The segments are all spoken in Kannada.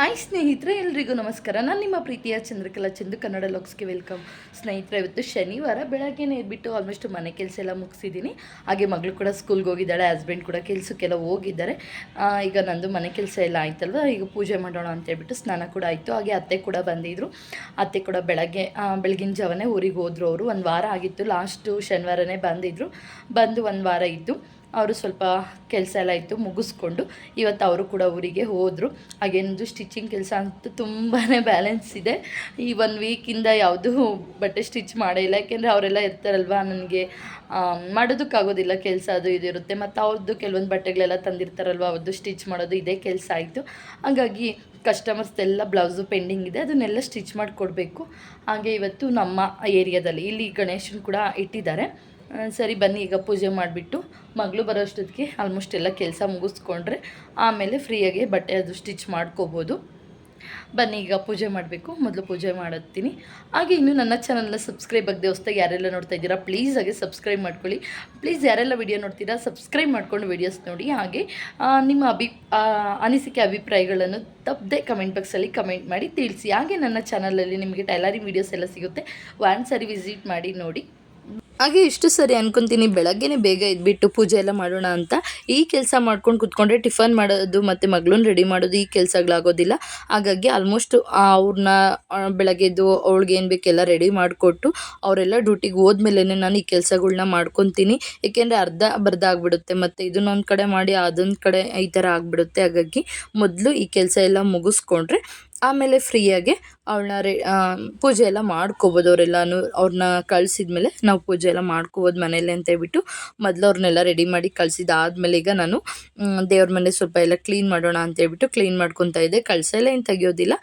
ಹಾಯ್ ಸ್ನೇಹಿತರೆ, ಎಲ್ರಿಗೂ ನಮಸ್ಕಾರ. ನಾನು ನಿಮ್ಮ ಪ್ರೀತಿಯ ಚಂದ್ರಕಲಾ ಚಂದು, ಕನ್ನಡ ಲಾಕ್ಸ್ಗೆ ವೆಲ್ಕಮ್. ಸ್ನೇಹಿತರೆ, ಇವತ್ತು ಶನಿವಾರ, ಬೆಳಗ್ಗೆನೇ ಇದ್ಬಿಟ್ಟು ಆಲ್ಮೋಸ್ಟ್ ಮನೆ ಕೆಲಸ ಎಲ್ಲ ಮುಗಿಸಿದ್ದೀನಿ. ಹಾಗೆ ಮಗಳು ಕೂಡ ಸ್ಕೂಲ್ಗೆ ಹೋಗಿದ್ದಾಳೆ ಹಸ್ಬೆಂಡ್ ಕೂಡ ಕೆಲಸಕ್ಕೆಲ್ಲ ಹೋಗಿದ್ದಾರೆ. ಈಗ ನಂದು ಮನೆ ಕೆಲಸ ಎಲ್ಲ ಆಯ್ತಲ್ವ? ಈಗ ಪೂಜೆ ಮಾಡೋಣ ಅಂತ ಹೇಳ್ಬಿಟ್ಟು ಸ್ನಾನ ಕೂಡ ಆಯಿತು. ಹಾಗೆ ಅತ್ತೆ ಕೂಡ ಬಂದಿದ್ರು. ಅತ್ತೆ ಕೂಡ ಬೆಳಗ್ಗೆ ಬೆಳಗಿನ ಜಾವನೇ ಊರಿಗೆ ಹೋದ್ರು ಅವರು. ಒಂದು ವಾರ ಆಗಿತ್ತು ಲಾಸ್ಟು ಶನಿವಾರನೇ ಬಂದಿದ್ರು. ಬಂದು ಒಂದು ವಾರ ಇದ್ದು. ಅವರು ಸ್ವಲ್ಪ ಕೆಲಸ ಎಲ್ಲ ಇತ್ತು, ಮುಗಿಸ್ಕೊಂಡು ಇವತ್ತು ಅವರು ಕೂಡ ಊರಿಗೆ ಹೋದರು. ಹಾಗೇನದು ಸ್ಟಿಚಿಂಗ್ ಕೆಲಸ ಅಂತೂ ತುಂಬಾ ಬ್ಯಾಲೆನ್ಸ್ ಇದೆ. ಈ ಒನ್ ವೀಕಿಂದ ಯಾವುದೂ ಬಟ್ಟೆ ಸ್ಟಿಚ್ ಮಾಡೇ ಇಲ್ಲ. ಯಾಕೆಂದರೆ ಅವರೆಲ್ಲ ಇರ್ತಾರಲ್ವ ನನಗೆ ಮಾಡೋದಕ್ಕಾಗೋದಿಲ್ಲ ಕೆಲಸ ಅದು ಇದು ಇರುತ್ತೆ. ಮತ್ತು ಅವ್ರದ್ದು ಕೆಲವೊಂದು ಬಟ್ಟೆಗಳೆಲ್ಲ ತಂದಿರ್ತಾರಲ್ವ ಅವ್ರದ್ದು ಸ್ಟಿಚ್ ಮಾಡೋದು ಇದೇ ಕೆಲಸ ಆಯಿತು. ಹಾಗಾಗಿ ಕಸ್ಟಮರ್ಸ್ ಎಲ್ಲ ಬ್ಲೌಸು ಪೆಂಡಿಂಗ್ ಇದೆ, ಅದನ್ನೆಲ್ಲ ಸ್ಟಿಚ್ ಮಾಡಿಕೊಡ್ಬೇಕು. ಹಾಗೆ ಇವತ್ತು ನಮ್ಮ ಏರಿಯಾದಲ್ಲಿ ಇಲ್ಲಿ ಗಣೇಶನ್ ಕೂಡ ಇಟ್ಟಿದ್ದಾರೆ. ಸರಿ ಬನ್ನಿ, ಈಗ ಪೂಜೆ ಮಾಡಿಬಿಟ್ಟು ಮಗಳು ಬರೋ ಅಷ್ಟೊತ್ತಿಗೆ ಆಲ್ಮೋಸ್ಟ್ ಎಲ್ಲ ಕೆಲಸ ಮುಗಿಸ್ಕೊಂಡ್ರೆ ಆಮೇಲೆ ಫ್ರೀಯಾಗಿ ಬಟ್ಟೆ ಅದು ಸ್ಟಿಚ್ ಮಾಡ್ಕೋಬೋದು. ಬನ್ನಿ, ಈಗ ಪೂಜೆ ಮಾಡಬೇಕು, ಮೊದಲು ಪೂಜೆ ಮಾಡುತ್ತೀನಿ ಹಾಗೆ ಇನ್ನು ನನ್ನ ಚಾನಲ್ನ ಸಬ್ಸ್ಕ್ರೈಬ್ ಆಗದೆ ಹೊಸ್ತಾಗಿ ಯಾರೆಲ್ಲ ನೋಡ್ತಾ ಇದ್ದೀರಾ ಪ್ಲೀಸ್ ಹಾಗೆ ಸಬ್ಸ್ಕ್ರೈಬ್ ಮಾಡ್ಕೊಳ್ಳಿ. ಪ್ಲೀಸ್ ಯಾರೆಲ್ಲ ವಿಡಿಯೋ ನೋಡ್ತೀರಾ ಸಬ್ಸ್ಕ್ರೈಬ್ ಮಾಡ್ಕೊಂಡು ವಿಡಿಯೋಸ್ ನೋಡಿ. ಹಾಗೆ ನಿಮ್ಮ ಅಭಿ ಅನಿಸಿಕೆ ಅಭಿಪ್ರಾಯಗಳನ್ನು ತಪ್ಪದೆ ಕಮೆಂಟ್ ಬಾಕ್ಸಲ್ಲಿ ಕಮೆಂಟ್ ಮಾಡಿ ತಿಳಿಸಿ. ಹಾಗೆ ನನ್ನ ಚಾನಲಲ್ಲಿ ನಿಮಗೆ ಟೈಲರಿಂಗ್ ವೀಡಿಯೋಸ್ ಎಲ್ಲ ಸಿಗುತ್ತೆ ಒಂದು ಸಾರಿ ವಿಸಿಟ್ ಮಾಡಿ ನೋಡಿ. ಹಾಗೆ ಇಷ್ಟು ಸರಿ ಅನ್ಕೊಂತೀನಿ, ಬೆಳಗ್ಗೆನೆ ಬೇಗ ಇದ್ಬಿಟ್ಟು ಪೂಜೆ ಎಲ್ಲ ಮಾಡೋಣ ಅಂತ. ಈ ಕೆಲಸ ಮಾಡ್ಕೊಂಡು ಕುತ್ಕೊಂಡ್ರೆ ಟಿಫನ್ ಮಾಡೋದು ಮತ್ತು ಮಗಳನ್ನ ರೆಡಿ ಮಾಡೋದು ಈ ಕೆಲಸಗಳಾಗೋದಿಲ್ಲ. ಹಾಗಾಗಿ ಆಲ್ಮೋಸ್ಟ್ ಅವ್ರನ್ನ ಬೆಳಗ್ಗೆದ್ದು ಅವಳಿಗೆ ಏನು ಬೇಕೆಲ್ಲ ರೆಡಿ ಮಾಡಿಕೊಟ್ಟು ಅವರೆಲ್ಲ ಡ್ಯೂಟಿಗೆ ಹೋದ್ಮೇಲೆ ನಾನು ಈ ಕೆಲಸಗಳ್ನ ಮಾಡ್ಕೊತೀನಿ. ಏಕೆಂದರೆ ಅರ್ಧ ಬರ್ಧ ಆಗಿಬಿಡುತ್ತೆ, ಮತ್ತು ಇದನ್ನೊಂದು ಕಡೆ ಮಾಡಿ ಅದೊಂದು ಕಡೆ ಈ ಥರ ಆಗಿಬಿಡುತ್ತೆ. ಹಾಗಾಗಿ ಮೊದಲು ಈ ಕೆಲಸ ಎಲ್ಲ ಮುಗಿಸ್ಕೊಂಡ್ರೆ ಆಮೇಲೆ ಫ್ರೀಯಾಗೆ ಅವ್ಳನ್ನ ರೆ ಪೂಜೆ ಎಲ್ಲ ಮಾಡ್ಕೋಬೋದು ಅವರೆಲ್ಲನೂ ಅವ್ರನ್ನ ಕಳಿಸಿದ್ಮೇಲೆ ನಾವು ಪೂಜೆ ಎಲ್ಲ ಮಾಡ್ಕೋಬೋದು ಮನೇಲಿ ಅಂತ ಹೇಳ್ಬಿಟ್ಟು ಮೊದಲು ಅವ್ರನ್ನೆಲ್ಲ ರೆಡಿ ಮಾಡಿ ಕಳಿಸಿದಾದ್ಮೇಲೆ ಈಗ ನಾನು ದೇವ್ರ ಮನೆ ಸ್ವಲ್ಪ ಎಲ್ಲ ಕ್ಲೀನ್ ಮಾಡೋಣ ಅಂತ ಹೇಳ್ಬಿಟ್ಟು ಕ್ಲೀನ್ ಮಾಡ್ಕೊತಾ ಇದ್ದೆ. ಕಳಸ ಎಲ್ಲ ಏನು ತೆಗಿಯೋದಿಲ್ಲ.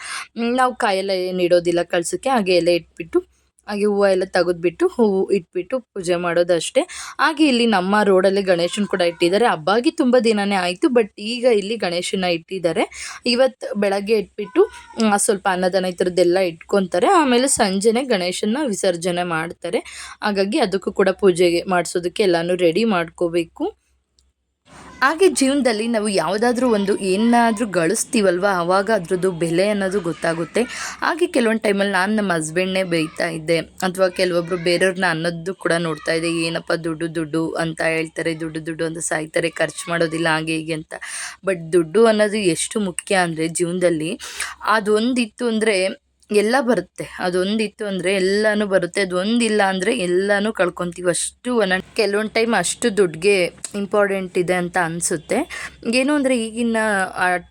ನಾವು ಕಾಯೆಲ್ಲ ಏನು ಇಡೋದಿಲ್ಲ ಕಳ್ಸೋಕ್ಕೆ, ಹಾಗೆ ಎಲ್ಲ ಇಟ್ಬಿಟ್ಟು ಹಾಗೆ ಹೂವು ಎಲ್ಲ ತೆಗೆದ್ಬಿಟ್ಟು ಹೂವು ಇಟ್ಬಿಟ್ಟು ಪೂಜೆ ಮಾಡೋದಷ್ಟೇ. ಹಾಗೆ ಇಲ್ಲಿ ನಮ್ಮ ರೋಡಲ್ಲಿ ಗಣೇಶನ ಕೂಡ ಇಟ್ಟಿದ್ದಾರೆ. ಹಬ್ಬಾಗಿ ತುಂಬ ದಿನನೇ ಆಯಿತು ಬಟ್ ಈಗ ಇಲ್ಲಿ ಗಣೇಶನ ಇಟ್ಟಿದ್ದಾರೆ. ಇವತ್ತು ಬೆಳಗ್ಗೆ ಇಟ್ಬಿಟ್ಟು ಸ್ವಲ್ಪ ಅನ್ನದಾನ ಈ ಥರದ್ದೆಲ್ಲ ಇಟ್ಕೊತಾರೆ. ಆಮೇಲೆ ಸಂಜೆನೆ ಗಣೇಶನ ವಿಸರ್ಜನೆ ಮಾಡ್ತಾರೆ. ಹಾಗಾಗಿ ಅದಕ್ಕೂ ಕೂಡ ಪೂಜೆಗೆ ಮಾಡಿಸೋದಕ್ಕೆ ಎಲ್ಲನೂ ರೆಡಿ ಮಾಡ್ಕೋಬೇಕು. ಹಾಗೆ ಜೀವನದಲ್ಲಿ ನಾವು ಯಾವುದಾದ್ರೂ ಒಂದು ಏನಾದರೂ ಗಳಿಸ್ತೀವಲ್ವ? ಆವಾಗ ಅದರದ್ದು ಬೆಲೆ ಅನ್ನೋದು ಗೊತ್ತಾಗುತ್ತೆ. ಹಾಗೆ ಕೆಲವೊಂದು ಟೈಮಲ್ಲಿ ನಾನು ನಮ್ಮ ಹಸ್ಬೆಂಡ್ನೇ ಬೈತಾ ಇದ್ದೆ. ಅಥವಾ ಕೆಲವೊಬ್ಬರು ಬೇರೆಯವ್ರನ್ನ ಅನ್ನೋದು ಕೂಡ ನೋಡ್ತಾ ಇದ್ದೆ. ಏನಪ್ಪ ದುಡ್ಡು ದುಡ್ಡು ಅಂತ ಹೇಳ್ತಾರೆ. ದುಡ್ಡು ದುಡ್ಡು ಅಂತ ಸಾಯ್ತಾರೆ. ಖರ್ಚು ಮಾಡೋದಿಲ್ಲ, ಹಾಗೆ ಹೀಗೆ ಅಂತ. ಬಟ್ ದುಡ್ಡು ಅನ್ನೋದು ಎಷ್ಟು ಮುಖ್ಯ ಅಂದರೆ ಜೀವನದಲ್ಲಿ ಅದೊಂದಿತ್ತು ಅಂದರೆ ಎಲ್ಲ ಬರುತ್ತೆ. ಅದೊಂದಿತ್ತು ಅಂದರೆ ಎಲ್ಲನೂ ಬರುತ್ತೆ. ಅದೊಂದಿಲ್ಲ ಅಂದರೆ ಎಲ್ಲನೂ ಕಳ್ಕೊತೀವಿ. ಅಷ್ಟು ಒಂದೊಂದು ಕೆಲವೊಂದು ಟೈಮ್ ಅಷ್ಟು ದುಡ್ಡಿಗೆ ಇಂಪಾರ್ಟೆಂಟ್ ಇದೆ ಅಂತ ಅನಿಸುತ್ತೆ. ಏನು ಅಂದರೆ ಈಗಿನ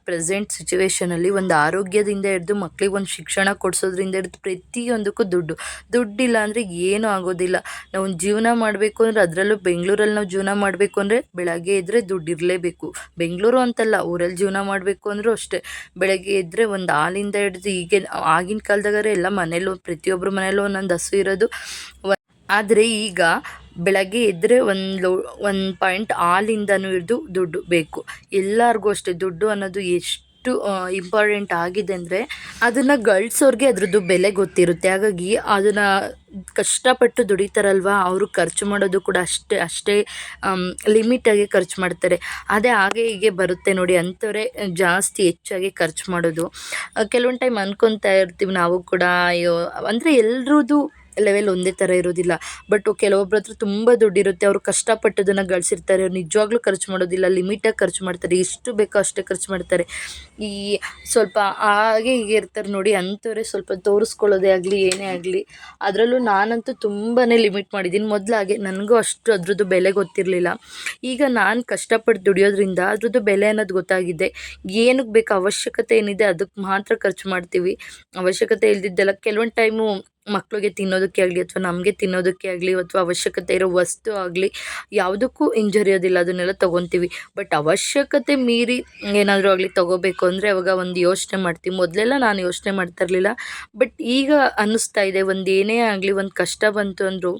ಪ್ರೆಸೆಂಟ್ ಸಿಚುವೇಶನಲ್ಲಿ ಒಂದು ಆರೋಗ್ಯದಿಂದ ಹಿಡಿದು ಮಕ್ಳಿಗೆ ಒಂದು ಶಿಕ್ಷಣ ಕೊಡಿಸೋದ್ರಿಂದ ಹಿಡಿದು ಪ್ರತಿಯೊಂದಕ್ಕೂ ದುಡ್ಡು. ದುಡ್ಡಿಲ್ಲ ಅಂದರೆ ಏನೂ ಆಗೋದಿಲ್ಲ. ನಾವು ಜೀವನ ಮಾಡಬೇಕು ಅಂದರೆ ಅದರಲ್ಲೂ ಬೆಂಗಳೂರಲ್ಲಿ ನಾವು ಜೀವನ ಮಾಡಬೇಕು ಅಂದರೆ ಬೆಳಗ್ಗೆ ಇದ್ದರೆ ದುಡ್ಡು ಇರಲೇಬೇಕು. ಬೆಂಗಳೂರು ಅಂತಲ್ಲ ಊರಲ್ಲಿ ಜೀವನ ಮಾಡಬೇಕು ಅಂದರೂ ಅಷ್ಟೇ. ಬೆಳಗ್ಗೆ ಇದ್ದರೆ ಒಂದು ಹಾಲಿಂದ ಹಿಡಿದು ಈಗ ಆಗಿನ ಕಾಲದಾಗಾರೆ ಎಲ್ಲ ಮನೇಲೂ ಪ್ರತಿಯೊಬ್ಬರ ಮನೇಲೂ ಒಂದೊಂದು ಹಸು ಇರೋದು. ಆದರೆ ಈಗ ಬೆಳಗ್ಗೆ ಎದ್ದರೆ ಒಂದು ಒಂದು ಪಾಯಿಂಟ್ ಹಾಲಿಂದನೂ ಹಿಡಿದು ದುಡ್ಡು ಬೇಕು. ಎಲ್ಲರಿಗೂ ಅಷ್ಟೇ ದುಡ್ಡು ಅನ್ನೋದು ಎಷ್ಟು ಇಂಪಾರ್ಟೆಂಟ್ ಆಗಿದೆ ಅಂದರೆ ಅದನ್ನು ಗಳಿಸೋರ್ಗೆ ಅದ್ರದ್ದು ಬೆಲೆ ಗೊತ್ತಿರುತ್ತೆ. ಹಾಗಾಗಿ ಅದನ್ನು ಕಷ್ಟಪಟ್ಟು ದುಡಿತಾರಲ್ವ? ಅವರು ಖರ್ಚು ಮಾಡೋದು ಕೂಡ ಅಷ್ಟೇ ಅಷ್ಟೇ ಲಿಮಿಟಾಗಿ ಖರ್ಚು ಮಾಡ್ತಾರೆ. ಅದೇ ಹಾಗೆ ಹೀಗೆ ಬರುತ್ತೆ ನೋಡಿ, ಅಂಥವ್ರೆ ಜಾಸ್ತಿ ಹೆಚ್ಚಾಗಿ ಖರ್ಚು ಮಾಡೋದು. ಕೆಲವೊಂದು ಟೈಮ್ ಅನ್ಕೊತಾ ಇರ್ತೀವಿ ನಾವು ಕೂಡ. ಅಯ್ಯೋ, ಅಂದರೆ ಎಲ್ರದ್ದು ಲೆವೆಲ್ ಒಂದೇ ಥರ ಇರೋದಿಲ್ಲ. ಬಟ್ ಕೆಲವೊಬ್ಬರ ಹತ್ರ ತುಂಬ ದುಡ್ಡಿರುತ್ತೆ. ಅವರು ಕಷ್ಟಪಟ್ಟದನ್ನು ಗಳಿಸಿರ್ತಾರೆ. ಅವ್ರು ನಿಜವಾಗ್ಲೂ ಖರ್ಚು ಮಾಡೋದಿಲ್ಲ. ಲಿಮಿಟಾಗಿ ಖರ್ಚು ಮಾಡ್ತಾರೆ. ಎಷ್ಟು ಬೇಕೋ ಅಷ್ಟೇ ಖರ್ಚು ಮಾಡ್ತಾರೆ. ಈ ಸ್ವಲ್ಪ ಹಾಗೆ ಹೀಗೆ ಇರ್ತಾರೆ ನೋಡಿ, ಅಂಥವ್ರೆ ಸ್ವಲ್ಪ ತೋರಿಸ್ಕೊಳ್ಳೋದೇ ಆಗಲಿ, ಏನೇ ಆಗಲಿ. ಅದರಲ್ಲೂ ನಾನಂತೂ ತುಂಬಾ ಲಿಮಿಟ್ ಮಾಡಿದ್ದೀನಿ. ಮೊದಲಾಗೆ ನನಗೂ ಅಷ್ಟು ಅದ್ರದ್ದು ಬೆಲೆ ಗೊತ್ತಿರಲಿಲ್ಲ. ಈಗ ನಾನು ಕಷ್ಟಪಟ್ಟು ದುಡಿಯೋದ್ರಿಂದ ಅದ್ರದ್ದು ಬೆಲೆ ಅನ್ನೋದು ಗೊತ್ತಾಗಿದೆ. ಏನಕ್ಕೆ ಬೇಕು ಅವಶ್ಯಕತೆ ಏನಿದೆ ಅದಕ್ಕೆ ಮಾತ್ರ ಖರ್ಚು ಮಾಡ್ತೀವಿ. ಅವಶ್ಯಕತೆ ಇಲ್ದಿದ್ದೆಲ್ಲ, ಕೆಲವೊಂದು ಟೈಮು ಮಕ್ಕಳಿಗೆ ತಿನ್ನೋದಕ್ಕೆ ಆಗಲಿ ಅಥವಾ ನಮಗೆ ತಿನ್ನೋದಕ್ಕೆ ಆಗಲಿ ಅಥವಾ ಅವಶ್ಯಕತೆ ಇರೋ ವಸ್ತು ಆಗಲಿ, ಯಾವುದಕ್ಕೂ ಹಿಂಜರಿಯೋದಿಲ್ಲ ಅದನ್ನೆಲ್ಲ ತೊಗೊತೀವಿ. ಬಟ್ ಅವಶ್ಯಕತೆ ಮೀರಿ ಏನಾದರೂ ಆಗಲಿ ತೊಗೋಬೇಕು ಅಂದರೆ ಅವಾಗ ಒಂದು ಯೋಚನೆ ಮಾಡ್ತೀವಿ. ಮೊದಲೆಲ್ಲ ನಾನು ಯೋಚನೆ ಮಾಡ್ತಾ ಇರಲಿಲ್ಲ. ಬಟ್ ಈಗ ಅನ್ನಿಸ್ತಾ ಇದೆ, ಒಂದು ಏನೇ ಆಗಲಿ, ಒಂದು ಕಷ್ಟ ಬಂತು ಅಂದರೂ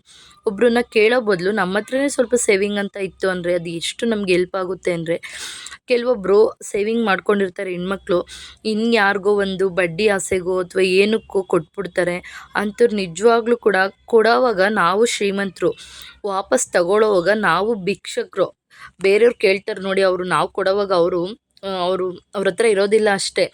ಒಬ್ಬರನ್ನ ಕೇಳೋ ಬದಲು ನಮ್ಮ ಹತ್ರನೇ ಸ್ವಲ್ಪ ಸೇವಿಂಗ್ ಅಂತ ಇತ್ತು ಅಂದರೆ ಅದು ಎಷ್ಟು ನಮ್ಗೆ ಹೆಲ್ಪ್ ಆಗುತ್ತೆ ಅಂದರೆ ಕೆಲವೊಬ್ಬರು ಸೇವಿಂಗ್ ಮಾಡ್ಕೊಂಡಿರ್ತಾರೆ ಹೆಣ್ಮಕ್ಳು. ಇನ್ಯಾರಿಗೋ ಒಂದು ಬಡ್ಡಿ ಆಸೆಗೋ ಅಥವಾ ಏನಕ್ಕೋ ಕೊಟ್ಬಿಡ್ತಾರೆ. ಅಂಥವ್ರು ನಿಜವಾಗ್ಲೂ ಕೂಡ ಕೊಡೋವಾಗ ನಾವು ಶ್ರೀಮಂತರು, ವಾಪಸ್ ತಗೊಳ್ಳೋವಾಗ ನಾವು ಭಿಕ್ಷಕರು. ಬೇರೆಯವ್ರು ಕೇಳ್ತಾರೆ ನೋಡಿ, ಅವರು ನಾವು ಕೊಡೋವಾಗ ಅವರು ಅವರು ಅವ್ರ ಹತ್ರ ಇರೋದಿಲ್ಲ ಅಷ್ಟೇ.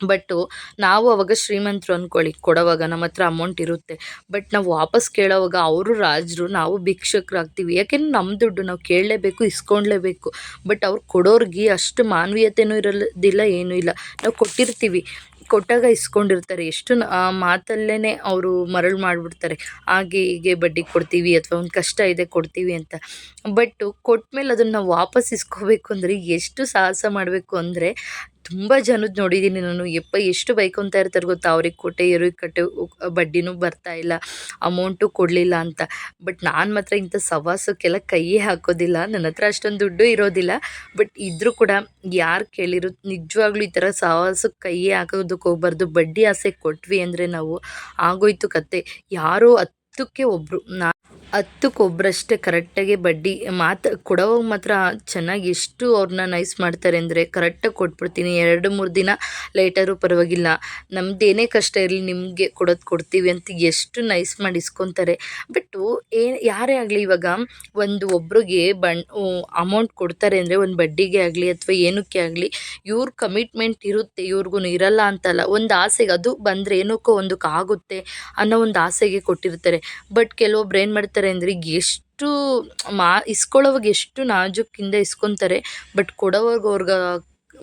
ಬಟ್ಟು ನಾವು ಅವಾಗ ಶ್ರೀಮಂತರು ಅಂದ್ಕೊಳ್ಳಿ, ಕೊಡೋವಾಗ ನಮ್ಮ ಹತ್ರ ಅಮೌಂಟ್ ಇರುತ್ತೆ. ಬಟ್ ನಾವು ವಾಪಸ್ ಕೇಳೋವಾಗ ಅವರು ರಾಜರು, ನಾವು ಭಿಕ್ಷಕರಾಗ್ತೀವಿ ಯಾಕೆಂದ್ರೆ ನಮ್ಮ ದುಡ್ಡು ನಾವು ಕೇಳಲೇಬೇಕು ಇಸ್ಕೊಳ್ಲೇಬೇಕು ಬಟ್ ಅವ್ರು ಕೊಡೋರಿಗೆ ಅಷ್ಟು ಮಾನವೀಯತೆಯೂ ಇರಲ್ಲದಿಲ್ಲ ಏನೂ ಇಲ್ಲ. ನಾವು ಕೊಟ್ಟಿರ್ತೀವಿ. ಕೊಟ್ಟಾಗ ಇಸ್ಕೊಂಡಿರ್ತಾರೆ. ಎಷ್ಟು ಆ ಮಾತಲ್ಲೇ ಅವರು ಮರಳು ಮಾಡಿಬಿಡ್ತಾರೆ. ಹಾಗೆ ಹೀಗೆ ಬಡ್ಡಿ ಕೊಡ್ತೀವಿ ಅಥವಾ ಒಂದು ಕಷ್ಟ ಇದೆ ಕೊಡ್ತೀವಿ ಅಂತ. ಬಟ್ಟು ಕೊಟ್ಮೇಲೆ ಅದನ್ನು ನಾವು ವಾಪಸ್ ಇಸ್ಕೋಬೇಕು ಅಂದರೆ ಎಷ್ಟು ಸಾಹಸ ಮಾಡಬೇಕು ಅಂದರೆ ತುಂಬ ಜನದ ನೋಡಿದ್ದೀನಿ ನಾನು. ಎಪ್ಪ ಎಷ್ಟು ಬೈಕೊತಾ ಇರ್ತಾರೆ ಗೊತ್ತಾ? ಅವ್ರಿಗೆ ಕೊಟ್ಟೆ, ಇವ್ರಿಗೆ ಕಟ್ಟೆ ಬಡ್ಡಿನೂ ಬರ್ತಾ ಇಲ್ಲ, ಅಮೌಂಟು ಕೊಡಲಿಲ್ಲ ಅಂತ. ಬಟ್ ನಾನು ಮಾತ್ರ ಇಂಥ ಸವಾಸಕ್ಕೆಲ್ಲ ಕೈಯೇ ಹಾಕೋದಿಲ್ಲ. ನನ್ನ ಹತ್ರ ಅಷ್ಟೊಂದು ದುಡ್ಡು ಇರೋದಿಲ್ಲ. ಬಟ್ ಇದ್ದರೂ ಕೂಡ ಯಾರು ಕೇಳಿರೋ, ನಿಜವಾಗ್ಲೂ ಈ ಥರ ಸವಾಸಕ್ಕೆ ಕೈಯೇ ಹಾಕೋದಕ್ಕೆ ಹೋಗ್ಬಾರ್ದು. ಬಡ್ಡಿ ಆಸೆ ಕೊಟ್ವಿ ಅಂದರೆ ನಾವು ಆಗೋಯ್ತು ಕತೆ ಯಾರೋ ಹತ್ತಕ್ಕೆ ಒಬ್ಬರು ನಾ ಹತ್ತಕ್ಕೊಬ್ರಷ್ಟೇ ಕರೆಕ್ಟಾಗಿ ಬಡ್ಡಿ, ಮಾತು ಕೊಡೋವಾಗ ಮಾತ್ರ ಚೆನ್ನಾಗಿ ಎಷ್ಟು ಅವ್ರನ್ನ ನೈಸ್ ಮಾಡ್ತಾರೆ ಅಂದರೆ ಕರೆಕ್ಟಾಗಿ ಕೊಟ್ಬಿಡ್ತೀನಿ. ಎರಡು, ಮೂರು ದಿನ ಲೇಟಾದರೂ ಪರವಾಗಿಲ್ಲ. ನಮ್ಮದೇನೇ ಕಷ್ಟ ಇರಲಿ ನಿಮಗೆ ಕೊಡೋದು ಕೊಡ್ತೀವಿ ಅಂತ ಎಷ್ಟು ನೈಸ್ ಮಾಡಿ ಇಸ್ಕೊತಾರೆ ಬಟ್ಟು ಏ, ಯಾರೇ ಆಗಲಿ ಇವಾಗ ಒಂದು ಒಬ್ರಿಗೆ ಬಣ್ ಅಮೌಂಟ್ ಕೊಡ್ತಾರೆ ಅಂದರೆ ಒಂದು ಬಡ್ಡಿಗೆ ಆಗಲಿ ಅಥವಾ ಏನಕ್ಕೆ ಆಗಲಿ ಇವ್ರ ಕಮಿಟ್ಮೆಂಟ್ ಇರುತ್ತೆ ಇವ್ರಿಗೂ ಇರಲ್ಲ ಅಂತಲ್ಲ. ಒಂದು ಆಸೆಗೆ ಅದು ಬಂದರೆ ಏನಕ್ಕೋ ಒಂದಕ್ಕೆ ಆಗುತ್ತೆ ಅನ್ನೋ ಒಂದು ಆಸೆಗೆ ಕೊಟ್ಟಿರ್ತಾರೆ. ಬಟ್ ಕೆಲವೊಬ್ರು ಏನು ಮಾಡ್ತಾರೆ ಅಂದರೆ ಎಷ್ಟು ಮಾ, ಇಸ್ಕೊಳ್ಳೋವಾಗ ಎಷ್ಟು ನಾಜೂಕಿಂದ ಇಸ್ಕೊತಾರೆ ಬಟ್ ಕೊಡೋವಾಗ ಅವ್ರಿಗೆ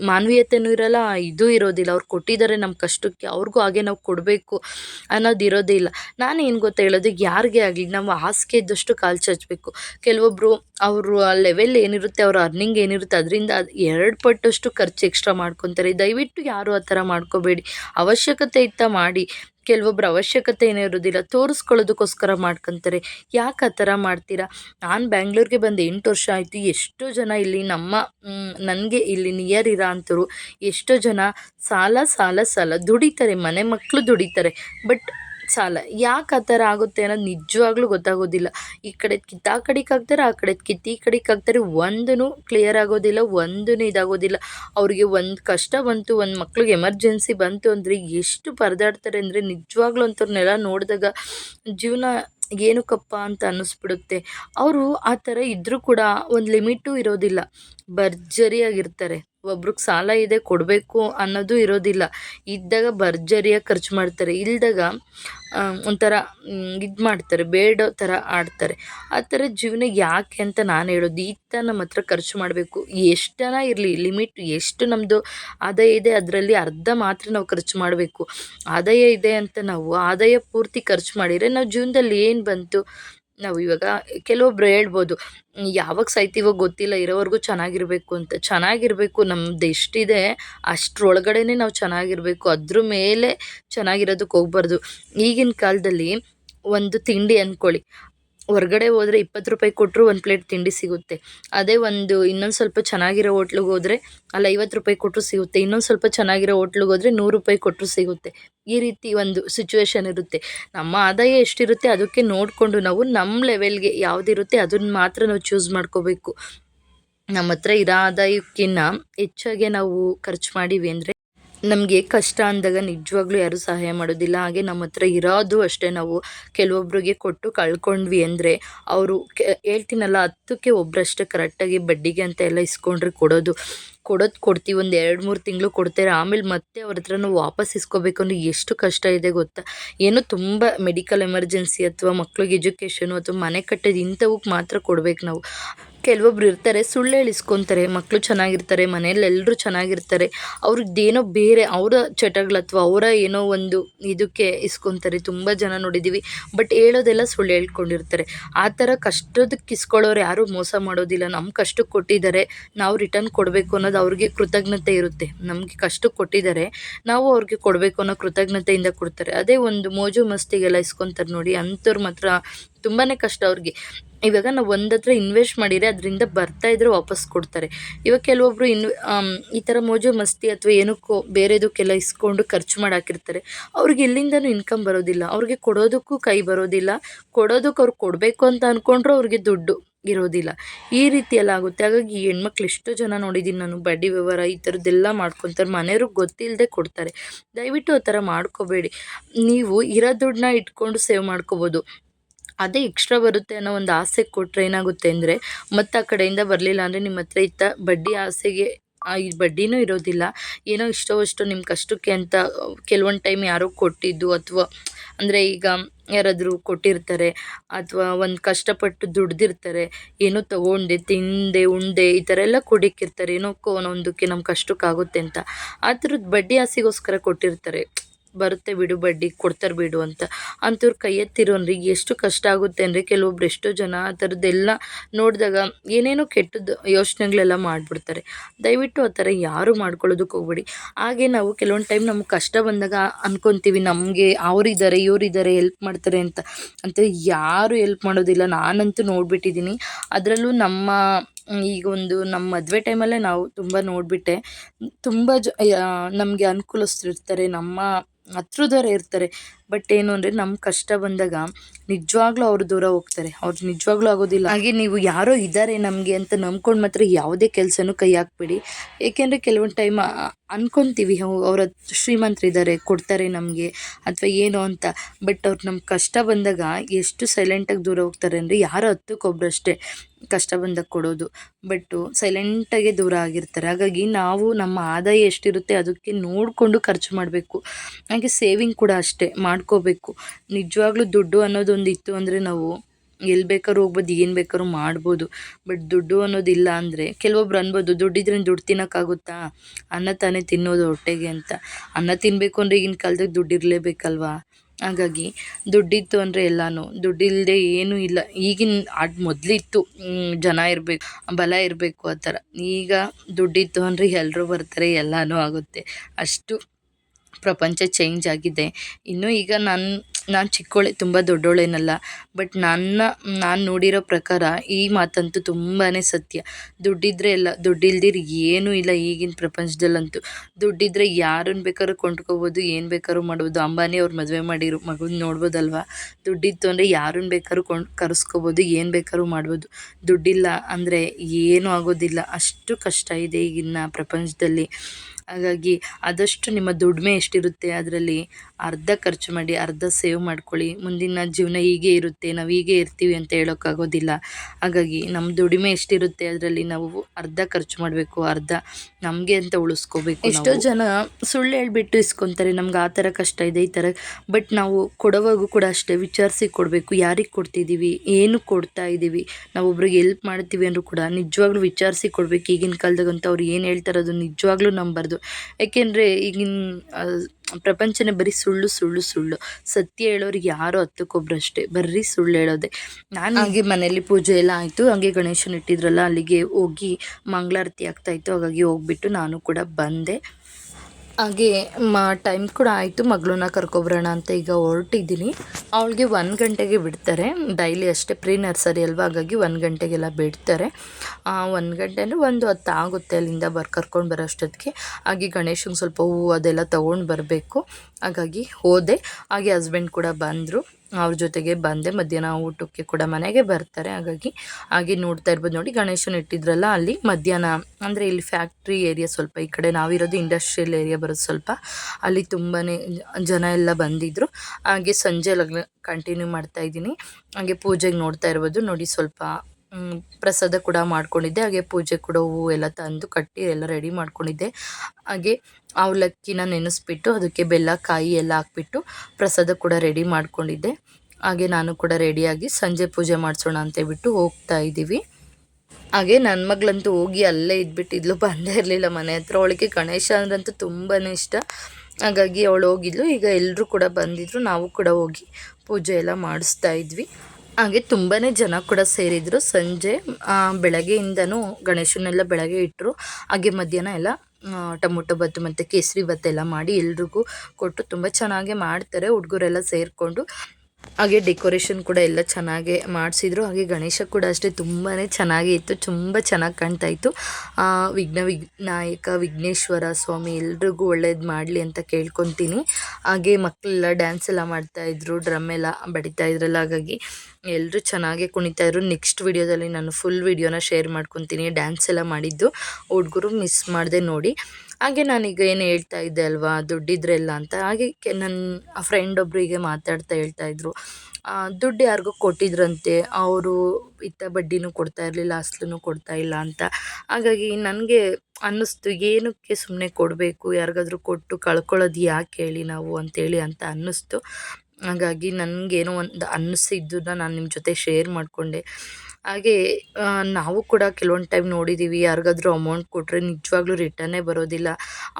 ಮಾನವೀಯತೆಯೂ ಇರಲ್ಲ, ಇದು ಇರೋದಿಲ್ಲ. ಅವ್ರು ಕೊಟ್ಟಿದ್ದಾರೆ ನಮ್ಮ ಕಷ್ಟಕ್ಕೆ, ಅವ್ರಿಗೂ ಹಾಗೆ ನಾವು ಕೊಡಬೇಕು ಅನ್ನೋದು ಇರೋದೇ ಇಲ್ಲ. ನಾನು ಏನು ಗೊತ್ತಾ ಹೇಳೋದು, ಯಾರಿಗೆ ಆಗಲಿ ನಾವು ಹಾಸಿಗೆ ಇದ್ದಷ್ಟು ಕಾಲು ಚಾಚಬೇಕು. ಕೆಲವೊಬ್ಬರು ಅವರು ಆ ಲೆವೆಲ್ ಏನಿರುತ್ತೆ, ಅವ್ರ ಅರ್ನಿಂಗ್ ಏನಿರುತ್ತೆ, ಅದರಿಂದ ಎರಡು ಪಟ್ಟಷ್ಟು ಖರ್ಚು ಎಕ್ಸ್ಟ್ರಾ ಮಾಡ್ಕೊತಾರೆ. ದಯವಿಟ್ಟು ಯಾರು ಆ ಥರ ಮಾಡ್ಕೋಬೇಡಿ. ಅವಶ್ಯಕತೆ ಇತ್ತ ಮಾಡಿ. ಕೆಲವೊಬ್ರು ಅವಶ್ಯಕತೆ ಏನೂ ಇರೋದಿಲ್ಲ ತೋರಿಸ್ಕೊಳ್ಳೋದಕ್ಕೋಸ್ಕರ ಮಾಡ್ಕೊತಾರೆ. ಯಾಕೆ ಆ ಥರ ಮಾಡ್ತೀರಾ? ನಾನು ಬ್ಯಾಂಗ್ಳೂರಿಗೆ ಬಂದು ಎಂಟು ವರ್ಷ ಆಯಿತು. ಎಷ್ಟೋ ಜನ ಇಲ್ಲಿ ನಮ್ಮ ನನಗೆ ಇಲ್ಲಿ ನಿಯರ್ ಇರೋ ಅಂಥವ್ರು ಎಷ್ಟೋ ಜನ ಸಾಲ ಸಾಲ ಸಾಲ ದುಡಿತಾರೆ. ಮನೆ ಮಕ್ಕಳು ದುಡಿತಾರೆ. ಬಟ್ ಸಾಲ. ಯಾಕೆ ಆ ಥರ ಆಗುತ್ತೆ ಅನ್ನೋದು ನಿಜವಾಗ್ಲೂ ಗೊತ್ತಾಗೋದಿಲ್ಲ. ಈ ಕಡೆ ಕಿತ್ತು ಆ ಕಡೆಗೆ ಹಾಕ್ತಾರೆ ಆ ಕಡೆ ಕಿತ್ತು ಈ ಕಡೆಗೆ ಹಾಕ್ತಾರೆ ಒಂದೂ ಕ್ಲಿಯರ್ ಆಗೋದಿಲ್ಲ ಒಂದೂ ಇದಾಗೋದಿಲ್ಲ. ಅವ್ರಿಗೆ ಒಂದು ಕಷ್ಟ ಬಂತು, ಒಂದು ಮಕ್ಳಿಗೆ ಎಮರ್ಜೆನ್ಸಿ ಬಂತು ಅಂದರೆ ಎಷ್ಟು ಪರದಾಡ್ತಾರೆ ಅಂದರೆ ನಿಜವಾಗ್ಲೂ ಅಂಥವ್ರನ್ನೆಲ್ಲ ನೋಡಿದಾಗ ಜೀವನ ಏನಕ್ಕಪ್ಪ ಅಂತ ಅನ್ನಿಸ್ಬಿಡುತ್ತೆ. ಅವರು ಆ ಥರ ಇದ್ದರೂ ಕೂಡ ಒಂದು ಲಿಮಿಟು ಇರೋದಿಲ್ಲ. ಭರ್ಜರಿಯಾಗಿರ್ತಾರೆ. ಒಬ್ರಿಗೆ ಸಾಲ ಇದೆ ಕೊಡಬೇಕು ಅನ್ನೋದು ಇರೋದಿಲ್ಲ. ಇದ್ದಾಗ ಭರ್ಜರಿಯಾಗಿ ಖರ್ಚು ಮಾಡ್ತಾರೆ. ಇಲ್ದಾಗ ಒಂಥರ ಇದು ಮಾಡ್ತಾರೆ, ಬೇಡ ಥರ ಆಡ್ತಾರೆ. ಆ ಥರ ಜೀವನ ಯಾಕೆ ಅಂತ ನಾನು ಹೇಳೋದು ಇತ್ತ ನಮ್ಮ ಹತ್ರ ಖರ್ಚು ಮಾಡಬೇಕು. ಎಷ್ಟನ ಇರಲಿ, ಲಿಮಿಟ್ ಎಷ್ಟು ನಮ್ಮದು ಆದಾಯ ಇದೆ, ಅದರಲ್ಲಿ ಅರ್ಧ ಮಾತ್ರ ನಾವು ಖರ್ಚು ಮಾಡಬೇಕು. ಆದಾಯ ಇದೆ ಅಂತ ನಾವು ಆದಾಯ ಪೂರ್ತಿ ಖರ್ಚು ಮಾಡಿದರೆ ನಾವು ಜೀವನದಲ್ಲಿ ಏನು ಬಂತು? ನಾವು ಇವಾಗ ಕೆಲವೊಬ್ರು ಹೇಳ್ಬೋದು, ಯಾವಾಗ ಸಾಯ್ತೀವೋ ಗೊತ್ತಿಲ್ಲ, ಇರೋವರೆಗೂ ಚೆನ್ನಾಗಿರಬೇಕು ಅಂತ. ಚೆನ್ನಾಗಿರಬೇಕು ನಮ್ದು ಎಷ್ಟಿದೆ ಅಷ್ಟರೊಳಗಡೆನೇ ನಾವು ಚೆನ್ನಾಗಿರಬೇಕು. ಅದ್ರ ಮೇಲೆ ಚೆನ್ನಾಗಿರೋದಕ್ಕೆ ಹೋಗ್ಬಾರ್ದು. ಈಗಿನ ಕಾಲದಲ್ಲಿ ಒಂದು ತಿಂಡಿ ಅಂದ್ಕೊಳ್ಳಿ ಹೊರ್ಗಡೆ ಹೋದರೆ ಇಪ್ಪತ್ತು ರೂಪಾಯಿ ಕೊಟ್ಟರು ಒಂದು ಪ್ಲೇಟ್ ತಿಂಡಿ ಸಿಗುತ್ತೆ. ಅದೇ ಒಂದು ಇನ್ನೊಂದು ಸ್ವಲ್ಪ ಚೆನ್ನಾಗಿರೋ ಹೋಟ್ಲಿಗೆ ಹೋದರೆ ಅಲ್ಲಿ ಐವತ್ತು ರೂಪಾಯಿ ಕೊಟ್ಟರು ಸಿಗುತ್ತೆ. ಇನ್ನೊಂದು ಸ್ವಲ್ಪ ಚೆನ್ನಾಗಿರೋ ಹೋಟ್ಲಿಗೆ ಹೋದರೆ ನೂರು ರೂಪಾಯಿ ಕೊಟ್ಟರು ಸಿಗುತ್ತೆ. ಈ ರೀತಿ ಒಂದು ಸಿಚುವೇಶನ್ ಇರುತ್ತೆ. ನಮ್ಮ ಆದಾಯ ಎಷ್ಟಿರುತ್ತೆ ಅದಕ್ಕೆ ನೋಡಿಕೊಂಡು ನಾವು ನಮ್ಮ ಲೆವೆಲ್ಗೆ ಯಾವುದಿರುತ್ತೆ ಅದನ್ನು ಮಾತ್ರ ನಾವು ಚೂಸ್ ಮಾಡ್ಕೋಬೇಕು. ನಮ್ಮ ಹತ್ರ ಇರೋ ಆದಾಯಕ್ಕಿಂತ ಹೆಚ್ಚಾಗೆ ನಾವು ಖರ್ಚು ಮಾಡೀವಿ ಅಂದರೆ ನಮಗೆ ಕಷ್ಟ ಅಂದಾಗ ನಿಜವಾಗ್ಲೂ ಯಾರೂ ಸಹಾಯ ಮಾಡೋದಿಲ್ಲ. ಹಾಗೆ ನಮ್ಮ ಹತ್ರ ಇರೋದು ಅಷ್ಟೇ ನಾವು ಕೆಲವೊಬ್ರಿಗೆ ಕೊಟ್ಟು ಕಳ್ಕೊಂಡ್ವಿ ಅಂದರೆ ಅವರು ಕೆ, ಹೇಳ್ತೀನಲ್ಲ, ಹತ್ತಕ್ಕೆ ಒಬ್ಬರಷ್ಟೇ ಕರೆಕ್ಟಾಗಿ ಬಡ್ಡಿಗೆ ಅಂತ ಎಲ್ಲ ಇಸ್ಕೊಂಡ್ರೆ ಕೊಡೋದು. ಕೊಡೋದು ಕೊಡ್ತೀವಿ, ಒಂದು ಎರಡು ಮೂರು ತಿಂಗಳು ಕೊಡ್ತಾರೆ. ಆಮೇಲೆ ಮತ್ತೆ ಅವ್ರ ಹತ್ರ ನಾವು ವಾಪಸ್ ಇಸ್ಕೋಬೇಕು ಅಂದರೆ ಎಷ್ಟು ಕಷ್ಟ ಇದೆ ಗೊತ್ತಾ? ಏನೋ ತುಂಬ ಮೆಡಿಕಲ್ ಎಮರ್ಜೆನ್ಸಿ ಅಥವಾ ಮಕ್ಳಿಗೆ ಎಜುಕೇಷನು ಅಥವಾ ಮನೆ ಕಟ್ಟೋದು ಇಂಥವಕ್ಕೆ ಮಾತ್ರ ಕೊಡ್ಬೇಕು ನಾವು. ಕೆಲವೊಬ್ರು ಇರ್ತಾರೆ, ಸುಳ್ಳು ಹೇಳಿಸ್ಕೊತಾರೆ ಮಕ್ಕಳು ಚೆನ್ನಾಗಿರ್ತಾರೆ ಮನೆಯಲ್ಲೆಲ್ಲರೂ ಚೆನ್ನಾಗಿರ್ತಾರೆ ಅವ್ರದ್ದೇನೋ ಬೇರೆ ಅವರ ಚಟಗಳು ಅಥವಾ ಅವರ ಏನೋ ಒಂದು ಇದಕ್ಕೆ ಇಸ್ಕೊತಾರೆ. ತುಂಬ ಜನ ನೋಡಿದ್ದೀವಿ ಬಟ್ ಹೇಳೋದೆಲ್ಲ ಸುಳ್ಳು ಹೇಳ್ಕೊಂಡಿರ್ತಾರೆ. ಆ ಥರ ಕಷ್ಟದಕ್ಕೆ ಇಸ್ಕೊಳ್ಳೋರು ಯಾರೂ ಮೋಸ ಮಾಡೋದಿಲ್ಲ. ನಮ್ಮ ಕಷ್ಟಕ್ಕೆ ಕೊಟ್ಟಿದ್ದಾರೆ, ನಾವು ರಿಟರ್ನ್ ಕೊಡಬೇಕು ಅನ್ನೋದು ಅವ್ರಿಗೆ ಕೃತಜ್ಞತೆ ಇರುತ್ತೆ. ನಮಗೆ ಕಷ್ಟಕ್ಕೆ ಕೊಟ್ಟಿದ್ದಾರೆ, ನಾವು ಅವ್ರಿಗೆ ಕೊಡಬೇಕು ಅನ್ನೋ ಕೃತಜ್ಞತೆಯಿಂದ ಕೊಡ್ತಾರೆ. ಅದೇ ಒಂದು ಮೋಜು ಮಸ್ತಿಗೆಲ್ಲ ಇಸ್ಕೊತಾರೆ ನೋಡಿ. ಅಂಥವ್ರು ಮಾತ್ರ ತುಂಬಾ ಕಷ್ಟ ಅವ್ರಿಗೆ. ಇವಾಗ ನಾವು ಒಂದತ್ರ ಇನ್ವೆಸ್ಟ್ ಮಾಡಿದರೆ ಅದರಿಂದ ಬರ್ತಾ ಇದ್ದರೆ ವಾಪಸ್ ಕೊಡ್ತಾರೆ. ಇವಾಗ ಕೆಲವೊಬ್ಬರು ಇನ್ ಈ ಥರ ಮೋಜು ಮಸ್ತಿ ಅಥವಾ ಏನಕ್ಕೋ ಬೇರೆದಕ್ಕೆಲ್ಲ ಇಸ್ಕೊಂಡು ಖರ್ಚು ಮಾಡಾಕಿರ್ತಾರೆ ಅವ್ರಿಗೆ ಎಲ್ಲಿಂದನೂ ಇನ್ಕಮ್ ಬರೋದಿಲ್ಲ. ಅವ್ರಿಗೆ ಕೊಡೋದಕ್ಕೂ ಕೈ ಬರೋದಿಲ್ಲ. ಕೊಡೋದಕ್ಕೆ ಅವ್ರು ಕೊಡಬೇಕು ಅಂತ ಅಂದ್ಕೊಂಡ್ರು ಅವ್ರಿಗೆ ದುಡ್ಡು ಇರೋದಿಲ್ಲ. ಈ ರೀತಿಯೆಲ್ಲ ಆಗುತ್ತೆ. ಹಾಗಾಗಿ ಹೆಣ್ಮಕ್ಳು ಎಷ್ಟೋ ಜನ ನೋಡಿದ್ದೀನಿ ನಾನು. ಬಡ್ಡಿ ವ್ಯವಹಾರ ಈ ಥರದ್ದೆಲ್ಲ ಮಾಡ್ಕೊತಾರೆ ಮನೆಯವ್ರಿಗೆ ಗೊತ್ತಿಲ್ಲದೆ ಕೊಡ್ತಾರೆ. ದಯವಿಟ್ಟು ಆ ಥರ ಮಾಡ್ಕೋಬೇಡಿ. ನೀವು ಇರೋ ದುಡ್ಡನ್ನ ಇಟ್ಕೊಂಡು ಸೇವ್ ಮಾಡ್ಕೋಬೋದು. ಅದೇ ಎಕ್ಸ್ಟ್ರಾ ಬರುತ್ತೆ ಅನ್ನೋ ಒಂದು ಆಸೆ ಕೊಟ್ಟರೆ ಏನಾಗುತ್ತೆ ಅಂದರೆ ಮತ್ತೆ ಆ ಕಡೆಯಿಂದ ಬರಲಿಲ್ಲ ಅಂದರೆ ನಿಮ್ಮ ಹತ್ರ ಇತ್ತ ಬಡ್ಡಿ ಆಸೆಗೆ ಈ ಬಡ್ಡಿನೂ ಇರೋದಿಲ್ಲ. ಏನೋ ಇಷ್ಟೋ ಅಷ್ಟೋ ನಿಮ್ಮ ಕಷ್ಟಕ್ಕೆ ಅಂತ ಕೆಲವೊಂದು ಟೈಮ್ ಯಾರೋ ಕೊಟ್ಟಿದ್ದು ಅಥವಾ ಅಂದರೆ ಈಗ ಯಾರಾದರೂ ಕೊಟ್ಟಿರ್ತಾರೆ ಅಥವಾ ಒಂದು ಕಷ್ಟಪಟ್ಟು ದುಡ್ದಿರ್ತಾರೆ, ಏನೋ ತಗೊಂಡೆ, ತಿಂದೆ, ಉಂಡೆ ಈ ಥರ ಎಲ್ಲ ಕೊಡಿಕ್ಕಿರ್ತಾರೆ ಏನೋ ಒಂದೊಂದಕ್ಕೆ ನಮ್ಮ ಕಷ್ಟಕ್ಕಾಗುತ್ತೆ ಅಂತ. ಆ ಥರದ್ದು ಬಡ್ಡಿ ಆಸೆಗೋಸ್ಕರ ಕೊಟ್ಟಿರ್ತಾರೆ. ಬರುತ್ತೆ, ಬಿಡು ಬಡ್ಡಿ, ಕೊಡ್ತಾರೆ ಬಿಡು ಅಂತ. ಅಂಥವ್ರು ಕೈ ಎತ್ತಿರೋನ್ರಿಗೆ ಎಷ್ಟು ಕಷ್ಟ ಆಗುತ್ತೆ ಅಂದರೆ ಕೆಲವೊಬ್ರು ಎಷ್ಟೋ ಜನ ಆ ಥರದ್ದೆಲ್ಲ ನೋಡಿದಾಗ ಏನೇನೋ ಕೆಟ್ಟದ್ದು ಯೋಚನೆಗಳೆಲ್ಲ ಮಾಡಿಬಿಡ್ತಾರೆ. ದಯವಿಟ್ಟು ಆ ಥರ ಯಾರು ಮಾಡ್ಕೊಳ್ಳೋದಕ್ಕೆ ಹೋಗ್ಬೇಡಿ. ಹಾಗೆ ನಾವು ಕೆಲವೊಂದು ಟೈಮ್ ನಮ್ಗೆ ಕಷ್ಟ ಬಂದಾಗ ಅಂದ್ಕೊತೀವಿ ನಮಗೆ ಅವರಿದ್ದಾರೆ, ಇವರಿದ್ದಾರೆ ಹೆಲ್ಪ್ ಮಾಡ್ತಾರೆ ಅಂತ. ಅಂತ ಯಾರು ಹೆಲ್ಪ್ ಮಾಡೋದಿಲ್ಲ. ನಾನಂತೂ ನೋಡಿಬಿಟ್ಟಿದ್ದೀನಿ. ಅದರಲ್ಲೂ ನಮ್ಮ ಈಗ ಒಂದು ನಮ್ಮ ಮದುವೆ ಟೈಮಲ್ಲೇ ನಾವು ತುಂಬ ನೋಡಿಬಿಟ್ಟೆ. ತುಂಬ ಜ ನಮಗೆ ಅನುಕೂಲಿಸ್ತಿರ್ತಾರೆ ನಮ್ಮ ಹತ್ರದವ್ರೇ ಇರ್ತಾರೆ. ಬಟ್ ಏನು ಅಂದರೆ ನಮ್ಮ ಕಷ್ಟ ಬಂದಾಗ ನಿಜವಾಗ್ಲೂ ಅವ್ರು ದೂರ ಹೋಗ್ತಾರೆ. ಅವ್ರು ನಿಜವಾಗ್ಲೂ ಆಗೋದಿಲ್ಲ. ಹಾಗೆ ನೀವು ಯಾರೋ ಇದ್ದಾರೆ ನಮಗೆ ಅಂತ ನಂಬ್ಕೊಂಡು ಮಾತ್ರ ಯಾವುದೇ ಕೆಲಸನೂ ಕೈ ಹಾಕ್ಬೇಡಿ. ಏಕೆಂದರೆ ಕೆಲವೊಂದು ಟೈಮ್ ಅನ್ಕೊತೀವಿ ಅವ್ರ ಶ್ರೀಮಂತರಿದ್ದಾರೆ ಕೊಡ್ತಾರೆ ನಮಗೆ ಅಥವಾ ಏನು ಅಂತ. ಬಟ್ ಅವ್ರು ನಮ್ಮ ಕಷ್ಟ ಬಂದಾಗ ಎಷ್ಟು ಸೈಲೆಂಟಾಗಿ ದೂರ ಹೋಗ್ತಾರೆ ಅಂದರೆ ಯಾರು ಹತ್ತಕ್ಕೊಬ್ರು ಅಷ್ಟೇ ಕಷ್ಟ ಬಂದಾಗ ಕೊಡೋದು. ಬಟ್ಟು ಸೈಲೆಂಟಾಗೆ ದೂರ ಆಗಿರ್ತಾರೆ. ಹಾಗಾಗಿ ನಾವು ನಮ್ಮ ಆದಾಯ ಎಷ್ಟಿರುತ್ತೆ ಅದಕ್ಕೆ ನೋಡಿಕೊಂಡು ಖರ್ಚು ಮಾಡಬೇಕು. ಹಾಗೆ ಸೇವಿಂಗ್ ಕೂಡ ಅಷ್ಟೇ ಮಾಡ್ಕೋಬೇಕು. ನಿಜವಾಗ್ಲೂ ದುಡ್ಡು ಅನ್ನೋದೊಂದು ಇತ್ತು ಅಂದರೆ ನಾವು ಎಲ್ಲಿ ಬೇಕಾದ್ರೂ ಹೋಗ್ಬೋದು, ಏನು ಬೇಕಾದ್ರೂ ಮಾಡ್ಬೋದು. ಬಟ್ ದುಡ್ಡು ಅನ್ನೋದಿಲ್ಲ ಅಂದರೆ ಕೆಲವೊಬ್ರು ಅನ್ಬೋದು, ದುಡ್ಡಿದ್ರೆ ದುಡ್ಡು ತಿನ್ನೋಕ್ಕಾಗುತ್ತಾ? ಅನ್ನ ತಾನೇ ತಿನ್ನೋದು ಹೊಟ್ಟೆಗೆ ಅಂತ. ಅನ್ನ ತಿನ್ನಬೇಕು ಅಂದರೆ ಈಗಿನ ಕಾಲ್ದಾಗ ದುಡ್ಡು ಇರಲೇಬೇಕಲ್ವಾ? ಹಾಗಾಗಿ ದುಡ್ಡಿತ್ತು ಅಂದರೆ ಎಲ್ಲನೂ. ದುಡ್ಡಿಲ್ಲದೆ ಏನೂ ಇಲ್ಲ. ಈಗಿನ ಅದು ಮೊದಲಿತ್ತು ಜನ ಇರಬೇಕು, ಬಲ ಇರಬೇಕು ಆ ಥರ. ಈಗ ದುಡ್ಡಿತ್ತು ಅಂದರೆ ಎಲ್ಲರೂ ಬರ್ತಾರೆ, ಎಲ್ಲನೂ ಆಗುತ್ತೆ. ಅಷ್ಟು ಪ್ರಪಂಚ ಚೇಂಜ್ ಆಗಿದೆ. ಇನ್ನು ಈಗ ನಾನು ನಾನು ಚಿಕ್ಕವಳೆ ತುಂಬ ದೊಡ್ಡವಳೇನಲ್ಲ ಬಟ್ ನನ್ನ, ನಾನು ನೋಡಿರೋ ಪ್ರಕಾರ ಈ ಮಾತಂತೂ ತುಂಬಾ ಸತ್ಯ. ದುಡ್ಡಿದ್ರೆ ಎಲ್ಲ, ದುಡ್ಡಿಲ್ದಿರ ಏನೂ ಇಲ್ಲ ಈಗಿನ ಪ್ರಪಂಚದಲ್ಲಂತೂ. ದುಡ್ಡಿದ್ರೆ ಯಾರನ್ನು ಬೇಕಾದ್ರೂ ಕೊಂಡ್ಕೋಬೋದು, ಏನು ಬೇಕಾದ್ರೂ ಮಾಡ್ಬೋದು. ಅಂಬಾನಿ ಅವ್ರು ಮದುವೆ ಮಾಡಿರೋ ಮಗುನ ನೋಡ್ಬೋದಲ್ವಾ? ದುಡ್ಡಿತ್ತು ಅಂದರೆ ಯಾರನ್ನು ಬೇಕಾದ್ರೂ ಕೊಂಡು, ಕರೆಸ್ಕೋಬೋದು, ಏನು ಬೇಕಾದ್ರೂ ಮಾಡ್ಬೋದು. ದುಡ್ಡಿಲ್ಲ ಅಂದರೆ ಏನೂ ಆಗೋದಿಲ್ಲ. ಅಷ್ಟು ಕಷ್ಟ ಇದೆ ಈಗಿನ ಪ್ರಪಂಚದಲ್ಲಿ. ಹಾಗಾಗಿ ಆದಷ್ಟು ನಿಮ್ಮ ದುಡಿಮೆ ಎಷ್ಟಿರುತ್ತೆ ಅದರಲ್ಲಿ ಅರ್ಧ ಖರ್ಚು ಮಾಡಿ, ಅರ್ಧ ಸೇವ್ ಮಾಡ್ಕೊಳ್ಳಿ. ಮುಂದಿನ ಜೀವನ ಹೀಗೆ ಇರುತ್ತೆ, ನಾವು ಹೀಗೆ ಇರ್ತೀವಿ ಅಂತ ಹೇಳೋಕ್ಕಾಗೋದಿಲ್ಲ ಹಾಗಾಗಿ ನಮ್ಮ ದುಡಿಮೆ ಎಷ್ಟಿರುತ್ತೆ ಅದರಲ್ಲಿ ನಾವು ಅರ್ಧ ಖರ್ಚು ಮಾಡಬೇಕು, ಅರ್ಧ ನಮಗೆ ಅಂತ ಉಳಿಸ್ಕೋಬೇಕು ಎಷ್ಟೋ ಜನ ಸುಳ್ಳು ಹೇಳ್ಬಿಟ್ಟು ಇಸ್ಕೊತಾರೆ, ನಮ್ಗೆ ಆ ಥರ ಕಷ್ಟ ಇದೆ, ಈ ಥರ. ಬಟ್ ನಾವು ಕೊಡೋವಾಗೂ ಕೂಡ ಅಷ್ಟೇ ವಿಚಾರಿಸಿ ಕೊಡಬೇಕು, ಯಾರಿಗೆ ಕೊಡ್ತಿದ್ದೀವಿ, ಏನು ಕೊಡ್ತಾ ಇದ್ದೀವಿ. ನಾವು ಒಬ್ರಿಗೆ ಎಲ್ಪ್ ಮಾಡ್ತೀವಿ ಅಂದರೂ ಕೂಡ ನಿಜವಾಗ್ಲೂ ವಿಚಾರಿಸಿ ಕೊಡಬೇಕು. ಈಗಿನ ಕಾಲದಾಗಂತ ಅವ್ರು ಏನು ಹೇಳ್ತಾರೆ ಅದು ನಿಜವಾಗ್ಲೂ ನಂಬಾರ್ದು. ಯಾಕೆಂದರೆ ಈಗಿನ ಪ್ರಪಂಚನೇ ಬರೀ ಸುಳ್ಳು ಸುಳ್ಳು ಸುಳ್ಳು. ಸತ್ಯ ಹೇಳೋರಿಗೆ ಯಾರೋ ಹತ್ತಕ್ಕೊಬ್ರು ಅಷ್ಟೇ. ಬರೀ ಸುಳ್ಳು ಹೇಳೋದೆ. ನಾನು ಹಾಗೆ ಮನೇಲಿ ಪೂಜೆ ಎಲ್ಲ ಆಯಿತು ಹಾಗೆ ಗಣೇಶನ ಇಟ್ಟಿದ್ರಲ್ಲ ಅಲ್ಲಿಗೆ ಹೋಗಿ ಮಂಗಳಾರತಿ ಆಗ್ತಾಯಿತ್ತು ಹಾಗಾಗಿ ಹೋಗ್ಬಿಟ್ಟು ನಾನು ಕೂಡ ಬಂದೆ. ಹಾಗೆ ಮ ಟೈಮ್ ಕೂಡ ಆಯಿತು. ಮಗಳನ್ನ ಕರ್ಕೊಬರೋಣ ಅಂತ ಈಗ ಹೊರಟಿದ್ದೀನಿ. ಅವಳಿಗೆ ಒಂದು ಗಂಟೆಗೆ ಬಿಡ್ತಾರೆ. ಡೈಲಿ ಅಷ್ಟೇ ಪ್ರೀ ನರ್ಸರಿ ಅಲ್ವಾ? ಹಾಗಾಗಿ ಒಂದು ಗಂಟೆಗೆಲ್ಲ ಬಿಡ್ತಾರೆ. ಒಂದು ಗಂಟೆ ಅಂದರೆ ಒಂದು ಹೊತ್ತು ಆಗುತ್ತೆ ಅಲ್ಲಿಂದ ಬರ್, ಕರ್ಕೊಂಡು ಬರೋ ಅಷ್ಟೊತ್ತಿಗೆ ಹಾಗೆ ಗಣೇಶಂಗೆ ಸ್ವಲ್ಪ ಹೂವು ಅದೆಲ್ಲ ತೊಗೊಂಡು ಬರಬೇಕು. ಹಾಗಾಗಿ ಹೋದೆ. ಹಾಗೆ ಹಸ್ಬೆಂಡ್ ಕೂಡ ಬಂದರು. ಅವ್ರ ಜೊತೆಗೆ ಬಂದೆ. ಮಧ್ಯಾಹ್ನ ಊಟಕ್ಕೆ ಕೂಡ ಮನೆಗೆ ಬರ್ತಾರೆ. ಹಾಗಾಗಿ ಹಾಗೆ ನೋಡ್ತಾ ಇರ್ಬೋದು ನೋಡಿ. ಗಣೇಶನ ಇಟ್ಟಿದ್ರಲ್ಲ, ಅಲ್ಲಿ ಮಧ್ಯಾಹ್ನ ಅಂದರೆ ಇಲ್ಲಿ ಫ್ಯಾಕ್ಟ್ರಿ ಏರಿಯಾ ಸ್ವಲ್ಪ ಈ ಕಡೆ ನಾವಿರೋದು ಇಂಡಸ್ಟ್ರಿಯಲ್ ಏರಿಯಾ ಬರೋದು ಸ್ವಲ್ಪ. ಅಲ್ಲಿ ತುಂಬಾ ಜನ ಎಲ್ಲ ಬಂದಿದ್ದರು ಹಾಗೆ ಸಂಜೆ ಲಗ್ನ ಕಂಟಿನ್ಯೂ ಮಾಡ್ತಾ ಇದ್ದೀನಿ. ಹಾಗೆ ಪೂಜೆಗೆ ನೋಡ್ತಾ ಇರ್ಬೋದು. ನೋಡಿ ಸ್ವಲ್ಪ ಪ್ರಸಾದ ಕೂಡ ಮಾಡ್ಕೊಂಡಿದ್ದೆ. ಹಾಗೆ ಪೂಜೆ ಕೂಡ ಹೂವು ಎಲ್ಲ ತಂದು ಕಟ್ಟಿ ಎಲ್ಲ ರೆಡಿ ಮಾಡ್ಕೊಂಡಿದ್ದೆ. ಹಾಗೆ ಅವಲಕ್ಕಿನ ನೆನೆಸ್ಬಿಟ್ಟು ಅದಕ್ಕೆ ಬೆಲ್ಲ, ಕಾಯಿ ಎಲ್ಲ ಹಾಕ್ಬಿಟ್ಟು ಪ್ರಸಾದ ಕೂಡ ರೆಡಿ ಮಾಡ್ಕೊಂಡಿದ್ದೆ. ಹಾಗೆ ನಾನು ಕೂಡ ರೆಡಿಯಾಗಿ ಸಂಜೆ ಪೂಜೆ ಮಾಡಿಸೋಣ ಅಂತೇಳ್ಬಿಟ್ಟು ಹೋಗ್ತಾ ಇದ್ದೀವಿ. ಹಾಗೆ ನನ್ನ ಮಗಳಂತೂ ಹೋಗಿ ಅಲ್ಲೇ ಇದ್ಬಿಟ್ಟಿದ್ಲು ಬಂದೇ ಇರಲಿಲ್ಲ ಮನೆ ಹತ್ರ. ಅವಳಿಗೆ ಗಣೇಶ ಅಂದ್ರಂತೂ ತುಂಬಾ ಇಷ್ಟ. ಹಾಗಾಗಿ ಅವಳು ಹೋಗಿದ್ಲು. ಈಗ ಎಲ್ಲರೂ ಕೂಡ ಬಂದಿದ್ರು. ನಾವು ಕೂಡ ಹೋಗಿ ಪೂಜೆ ಎಲ್ಲ ಮಾಡಿಸ್ತಾ ಇದ್ವಿ. ಹಾಗೆ ತುಂಬಾ ಜನ ಕೂಡ ಸೇರಿದ್ರು. ಸಂಜೆ ಬೆಳಗ್ಗೆಯಿಂದನೂ ಗಣೇಶನೆಲ್ಲ ಬೆಳಗ್ಗೆ ಇಟ್ಟರು ಹಾಗೆ ಮಧ್ಯಾಹ್ನ ಎಲ್ಲ ಟೊಮೊಟೊ ಬತ್ತು ಮತ್ತು ಕೇಸರಿ ಎಲ್ಲ ಮಾಡಿ ಎಲ್ರಿಗೂ ಕೊಟ್ಟು ತುಂಬ ಚೆನ್ನಾಗೆ ಮಾಡ್ತಾರೆ. ಹುಡುಗರೆಲ್ಲ ಸೇರಿಕೊಂಡು. ಹಾಗೆ ಡೆಕೋರೇಷನ್ ಕೂಡ ಎಲ್ಲ ಚೆನ್ನಾಗಿ ಮಾಡಿಸಿದ್ರು. ಹಾಗೆ ಗಣೇಶ ಕೂಡ ಅಷ್ಟೇ ತುಂಬಾ ಚೆನ್ನಾಗಿ ಇತ್ತು. ತುಂಬ ಚೆನ್ನಾಗಿ ಕಾಣ್ತಾ ಇತ್ತು. ವಿಘ್ನ ವಿಘ್ನಾಯಕ ವಿಘ್ನೇಶ್ವರ ಸ್ವಾಮಿ ಎಲ್ರಿಗೂ ಒಳ್ಳೇದು ಮಾಡಲಿ ಅಂತ ಕೇಳ್ಕೊತೀನಿ. ಹಾಗೆ ಮಕ್ಕಳೆಲ್ಲ ಡ್ಯಾನ್ಸ್ ಎಲ್ಲ ಮಾಡ್ತಾಯಿದ್ರು ಡ್ರಮ್ ಎಲ್ಲ ಬಡಿತಾ ಇದ್ರಲ್ಲ, ಹಾಗಾಗಿ ಎಲ್ಲರೂ ಚೆನ್ನಾಗೆ ಕುಣಿತಾ ಇದ್ರು. ನೆಕ್ಸ್ಟ್ ವಿಡಿಯೋದಲ್ಲಿ ನಾನು ಫುಲ್ ವಿಡಿಯೋನ ಶೇರ್ ಮಾಡ್ಕೊತೀನಿ. ಡ್ಯಾನ್ಸ್ ಎಲ್ಲ ಮಾಡಿದ್ದು. ಹುಡುಗರು ಮಿಸ್ ಮಾಡಿದೆ ನೋಡಿ. ಹಾಗೆ ನಾನೀಗ ಏನು ಹೇಳ್ತಾ ಇದ್ದೆ ಅಲ್ವಾ, ದುಡ್ಡಿದ್ರೆಲ್ಲ ಅಂತ. ಹಾಗೆ ನನ್ನ ಫ್ರೆಂಡ್ ಒಬ್ಬರಿಗೆ ಮಾತಾಡ್ತಾ ಹೇಳ್ತಾ ಇದ್ರು. ದುಡ್ಡು ಯಾರಿಗೋ ಕೊಟ್ಟಿದ್ರಂತೆ. ಅವರು ಇತ್ತ ಬಡ್ಡಿನೂ ಕೊಡ್ತಾ ಇರಲಿಲ್ಲ ಅಸ್ಲೂ ಕೊಡ್ತಾ ಇಲ್ಲ ಅಂತ. ಹಾಗಾಗಿ ನನಗೆ ಅನ್ನಿಸ್ತು, ಏನಕ್ಕೆ ಸುಮ್ಮನೆ ಕೊಡಬೇಕು? ಯಾರಿಗಾದ್ರೂ ಕೊಟ್ಟು ಕಳ್ಕೊಳ್ಳೋದು ಯಾಕೆ ಹೇಳಿ ನಾವು? ಅಂತೇಳಿ ಅಂತ ಅನ್ನಿಸ್ತು. ಹಾಗಾಗಿ ನನಗೇನೋ ಒಂದು ಅನ್ನಿಸಿದ್ದನ್ನ ನಾನು ನಿಮ್ಮ ಜೊತೆ ಶೇರ್ ಮಾಡಿಕೊಂಡೆ. ಹಾಗೆ ನಾವು ಕೂಡ ಕೆಲವೊಂದು ಟೈಮ್ ನೋಡಿದ್ದೀವಿ ಯಾರಿಗಾದ್ರೂ ಅಮೌಂಟ್ ಕೊಟ್ಟರೆ ನಿಜವಾಗ್ಲೂ ರಿಟರ್ನೇ ಬರೋದಿಲ್ಲ.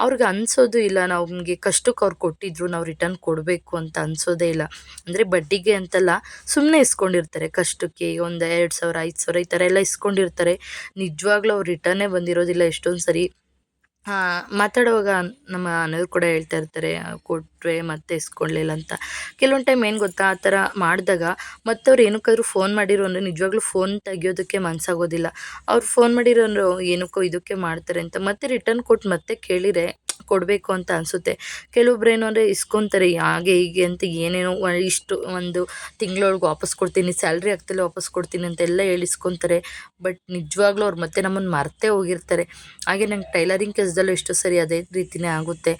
ಅವ್ರಿಗೆ ಅನಿಸೋದು ಇಲ್ಲ ನಮಗೆ ಕಷ್ಟಕ್ಕೆ ಅವ್ರು ಕೊಟ್ಟಿದ್ರು, ನಾವು ರಿಟರ್ನ್ ಕೊಡಬೇಕು ಅಂತ ಅನಿಸೋದೇ ಇಲ್ಲ. ಅಂದರೆ ಬಡ್ಡಿಗೆ ಅಂತಲ್ಲ ಸುಮ್ಮನೆ ಇಸ್ಕೊಂಡಿರ್ತಾರೆ ಕಷ್ಟಕ್ಕೆ, ಒಂದು ಎರಡು ಸಾವಿರ, ಐದು ಸಾವಿರ ಈ ಥರ ಎಲ್ಲ ಇಸ್ಕೊಂಡಿರ್ತಾರೆ. ನಿಜವಾಗ್ಲೂ ಅವ್ರು ರಿಟರ್ನೇ ಬಂದಿರೋದಿಲ್ಲ ಎಷ್ಟೊಂದು ಸರಿ ಮಾತಾಡುವಾಗ ನಮ್ಮ ಅಣ್ಣವ್ರು ಕೂಡ ಹೇಳ್ತಾ ಇರ್ತಾರೆ ಕೊಟ್ಟರೆ ಮತ್ತೆ ಇಸ್ಕೊಳ್ಳಿಲ್ಲ ಅಂತ. ಕೆಲವೊಂದು ಟೈಮ್ ಏನು ಗೊತ್ತಾ, ಆ ಥರ ಮಾಡಿದಾಗ ಮತ್ತವ್ರು ಏನಕ್ಕಾದ್ರೂ ಫೋನ್ ಮಾಡಿರೋ ಅಂದರೆ ನಿಜವಾಗ್ಲೂ ಫೋನ್ ತೆಗಿಯೋದಕ್ಕೆ ಮನಸ್ಸಾಗೋದಿಲ್ಲ ಅವ್ರು ಫೋನ್ ಮಾಡಿರೋ ಏನಕ್ಕೋ ಇದಕ್ಕೆ ಮಾಡ್ತಾರೆ ಅಂತ. ಮತ್ತೆ ರಿಟರ್ನ್ ಕೊಟ್ಟು ಮತ್ತೆ ಕೇಳಿದರೆ ಕೊಡಬೇಕು ಅಂತ ಅನಿಸುತ್ತೆ. ಕೆಲವೊಬ್ರು ಏನು ಅಂದರೆ ಇಸ್ಕೊತಾರೆ, ಹಾಗೆ ಹೀಗೆ ಅಂತ ಏನೇನೋ ಇಷ್ಟು ಒಂದು ತಿಂಗಳೊಳಗೆ ವಾಪಸ್ ಕೊಡ್ತೀನಿ, ಸ್ಯಾಲ್ರಿ ಆಗ್ತಲೇ ವಾಪಸ್ ಕೊಡ್ತೀನಿ ಅಂತೆಲ್ಲ ಹೇಳಿಸ್ಕೊತಾರೆ ಬಟ್ ನಿಜವಾಗ್ಲೂ ಅವ್ರು ಮತ್ತೆ ನಮ್ಮನ್ನು ಮರ್ತೇ ಹೋಗಿರ್ತಾರೆ. ಹಾಗೆ ನಂಗೆ ಟೈಲರಿಂಗ್ ಕೆಲಸದಲ್ಲೂ ಎಷ್ಟೋ ಸರಿ ಅದೇ ರೀತಿಯೇ ಆಗುತ್ತೆ.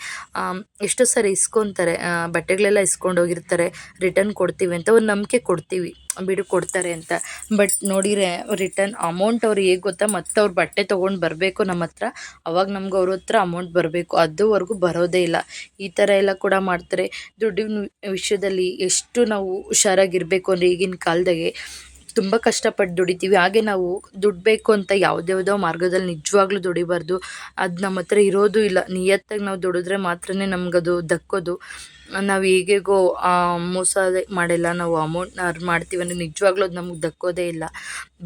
ಎಷ್ಟೋ ಸರಿ ಇಸ್ಕೊತಾರೆ ಬಟ್ಟೆಗಳೆಲ್ಲ ಇಸ್ಕೊಂಡು ಹೋಗಿರ್ತಾರೆ ರಿಟರ್ನ್ ಕೊಡ್ತೀವಿ ಅಂತ ಒಂದು ನಂಬಿಕೆ ಕೊಡ್ತೀವಿ. ಬಿಡು ಕೊಡ್ತಾರೆ ಅಂತ. ಬಟ್ ನೋಡಿರೆ ರಿಟರ್ನ್ ಅಮೌಂಟ್ ಅವ್ರು ಹೇಗೆ ಗೊತ್ತಾ? ಮತ್ತೆ ಅವ್ರು ಬಟ್ಟೆ ತೊಗೊಂಡು ಬರಬೇಕು ನಮ್ಮ ಹತ್ರ. ಅವಾಗ ನಮ್ಗೆ ಅವ್ರ ಹತ್ರ ಅಮೌಂಟ್ ಬರಬೇಕು. ಅದುವರೆಗೂ ಬರೋದೇ ಇಲ್ಲ. ಈ ಥರ ಎಲ್ಲ ಕೂಡ ಮಾಡ್ತಾರೆ. ದುಡ್ಡಿನ ವಿಷಯದಲ್ಲಿ ಎಷ್ಟು ನಾವು ಹುಷಾರಾಗಿರಬೇಕು ಅಂದರೆ ಈಗಿನ ಕಾಲದಾಗೆ. ತುಂಬ ಕಷ್ಟಪಟ್ಟು ದುಡಿತೀವಿ. ಹಾಗೆ ನಾವು ದುಡ್ಡು ಬೇಕು ಅಂತ ಯಾವುದ್ಯಾವುದೋ ಮಾರ್ಗದಲ್ಲಿ ನಿಜವಾಗ್ಲೂ ದುಡಿಬಾರ್ದು. ಅದು ನಮ್ಮ ಹತ್ರ ಇರೋದು ಇಲ್ಲ. ನಿಯತ್ತಾಗಿ ನಾವು ದುಡಿದ್ರೆ ಮಾತ್ರನೇ ನಮಗದು ದಕ್ಕೋದು. ನಾವು ಹೇಗೇಗೋ ಮೋಸ ಮಾಡಿಲ್ಲ. ನಾವು ಅಮೌಂಟ್ ಅರ್ನ್ ಮಾಡ್ತೀವಿ ಅಂದರೆ ನಿಜವಾಗ್ಲೂ ಅದು ನಮಗೆ ದಕ್ಕೋದೇ ಇಲ್ಲ.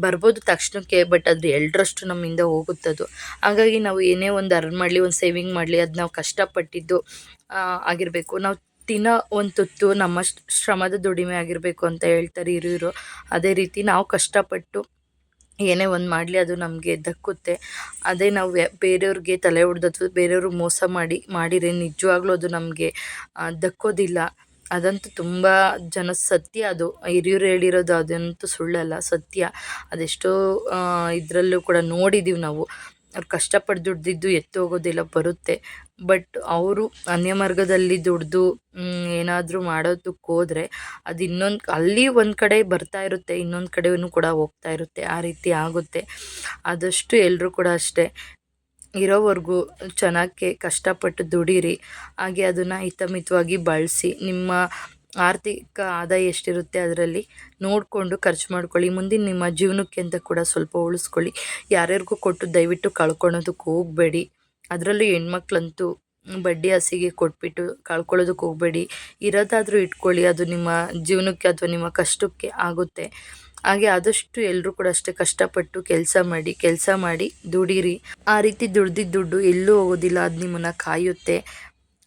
ಬರ್ಬೋದು ತಕ್ಷಣಕ್ಕೆ ಬಟ್ ಅದು ಎರಡರಷ್ಟು ನಮ್ಮಿಂದ ಹೋಗುತ್ತದು ಹಾಗಾಗಿ ನಾವು ಏನೇ ಒಂದು ಅರ್ನ್ ಮಾಡಲಿ, ಒಂದು ಸೇವಿಂಗ್ ಮಾಡಲಿ, ಅದು ನಾವು ಕಷ್ಟಪಟ್ಟಿದ್ದು ಆಗಿರಬೇಕು. ನಾವು ತಿನ್ನೋ ಒಂದು ತುತ್ತು ನಮ್ಮ ಶ್ರ- ಶ್ರಮದ ದುಡಿಮೆ ಆಗಿರಬೇಕು ಅಂತ ಹೇಳ್ತಾರೆ ಹಿರಿಯರು ಅದೇ ರೀತಿ ನಾವು ಕಷ್ಟಪಟ್ಟು ಏನೇ ಒಂದು ಮಾಡಲಿ ಅದು ನಮಗೆ ದಕ್ಕುತ್ತೆ. ಅದೇ ನಾವು ಬೇರೆಯವ್ರಿಗೆ ತಲೆ ಹೊಡ್ದು ಬೇರೆಯವರು ಮೋಸ ಮಾಡಿ, ಮಾಡಿದರೆ ನಿಜವಾಗ್ಲೂ ಅದು ನಮಗೆ ದಕ್ಕೋದಿಲ್ಲ. ಅದಂತೂ ತುಂಬ ಜನ ಸತ್ಯ ಅದು. ಹಿರಿಯರು ಹೇಳಿರೋದು ಅದಂತೂ ಸುಳ್ಳಲ್ಲ, ಸತ್ಯ. ಅದೆಷ್ಟೋ ಇದರಲ್ಲೂ ಕೂಡ ನೋಡಿದ್ದೀವಿ ನಾವು. ಅವ್ರು ಕಷ್ಟಪಟ್ಟು ದುಡ್ದಿದ್ದು ಎತ್ತೋಗೋದಿಲ್ಲ, ಬರುತ್ತೆ. ಬಟ್ ಅವರು ಅನ್ಯ ಮಾರ್ಗದಲ್ಲಿ ದುಡ್ದು ಏನಾದರೂ ಮಾಡೋದಕ್ಕೆ ಹೋದರೆ ಅದು ಇನ್ನೊಂದು ಅಲ್ಲಿ ಒಂದು ಕಡೆ ಬರ್ತಾ ಇರುತ್ತೆ, ಇನ್ನೊಂದು ಕಡೆಯೂ ಕೂಡ ಹೋಗ್ತಾ ಇರುತ್ತೆ, ಆ ರೀತಿ ಆಗುತ್ತೆ. ಆದಷ್ಟು ಎಲ್ಲರೂ ಕೂಡ ಅಷ್ಟೇ ಇರೋವರೆಗೂ ಚೆನ್ನಾಗಿ ಕಷ್ಟಪಟ್ಟು ದುಡೀರಿ. ಹಾಗೆ ಅದನ್ನು ಹಿತಮಿತವಾಗಿ ಬಳಸಿ, ನಿಮ್ಮ ಆರ್ಥಿಕ ಆದಾಯ ಎಷ್ಟಿರುತ್ತೆ ಅದರಲ್ಲಿ ನೋಡಿಕೊಂಡು ಖರ್ಚು ಮಾಡ್ಕೊಳ್ಳಿ, ಮುಂದಿನ ನಿಮ್ಮ ಜೀವನಕ್ಕೆ ಅಂತ ಕೂಡ ಸ್ವಲ್ಪ ಉಳಿಸ್ಕೊಳ್ಳಿ ಯಾರ್ಯಾರಿಗೂ ಕೊಟ್ಟು ದಯವಿಟ್ಟು ಕಳ್ಕೊಳೋದಕ್ಕೆ ಹೋಗಬೇಡಿ. ಅದರಲ್ಲೂ ಹೆಣ್ಮಕ್ಳಂತೂ ಬಡ್ಡಿ ಹಸಿಗೆ ಕೊಟ್ಬಿಟ್ಟು ಕಳ್ಕೊಳ್ಳೋದಕ್ಕೆ ಹೋಗಬೇಡಿ. ಇರೋದಾದರೂ ಇಟ್ಕೊಳ್ಳಿ. ಅದು ನಿಮ್ಮ ಜೀವನಕ್ಕೆ ಅಥವಾ ನಿಮ್ಮ ಕಷ್ಟಕ್ಕೆ ಆಗುತ್ತೆ. ಹಾಗೆ ಆದಷ್ಟು ಎಲ್ಲರೂ ಕೂಡ ಅಷ್ಟೇ ಕಷ್ಟಪಟ್ಟು ಕೆಲಸ ಮಾಡಿ ಕೆಲಸ ಮಾಡಿ ದುಡೀರಿ. ಆ ರೀತಿ ದುಡ್ದಿದ್ದ ದುಡ್ಡು ಎಲ್ಲೂ ಹೋಗೋದಿಲ್ಲ. ಅದು ನಿಮ್ಮನ್ನು ಕಾಯುತ್ತೆ.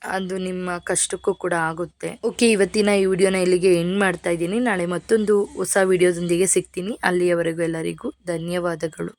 ಅದು ನಿಮ್ಮ ಕಷ್ಟಕ್ಕೂ ಕೂಡ ಆಗುತ್ತೆ. ಓಕೆ, ಇವತ್ತಿನ ಈ ವಿಡಿಯೋನ ಇಲ್ಲಿಗೆ ಎಂಡ್ ಮಾಡ್ತಾ ಇದ್ದೀನಿ. ನಾಳೆ ಮತ್ತೊಂದು ಹೊಸ ವಿಡಿಯೋದೊಂದಿಗೆ ಸಿಗ್ತೀನಿ. ಅಲ್ಲಿಯವರೆಗೂ ಎಲ್ಲರಿಗೂ ಧನ್ಯವಾದಗಳು.